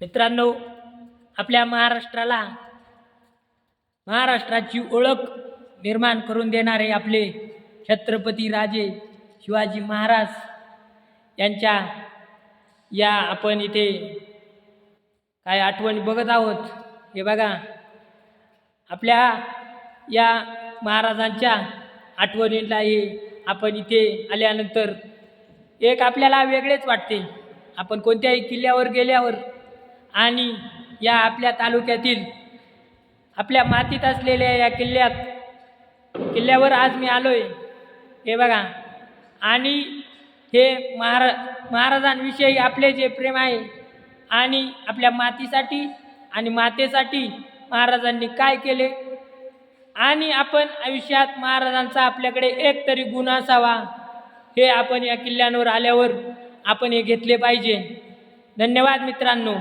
मित्रांनो आपल्या महाराष्ट्राला महाराष्ट्राची ओळख निर्माण करून देणारे आपले छत्रपती राजे शिवाजी महाराज यांच्या या आपण इथे काय आठवणी बघत आहोत. हे बघा आपल्या या महाराजांच्या आठवणीला हे आपण इथे आल्यानंतर एक आपल्याला वेगळेच वाटते. आपण कोणत्याही किल्ल्यावर गेल्यावर आणि या आपल्या तालुक्यातील आपल्या मातीत असलेल्या या किल्ल्यात किल्ल्यावर आज मी आलो आहे हे बघा. आणि हे महारा महाराजांविषयी आपले जे प्रेम आहे आणि आपल्या मातीसाठी आणि मातेसाठी महाराजांनी काय केले? आणि आपण आयुष्यात महाराजांचा आपल्याकडे एक तरी गुण असावा हे आपण या किल्ल्यांवर आल्यावर आपण हे घेतले पाहिजे. धन्यवाद मित्रांनो.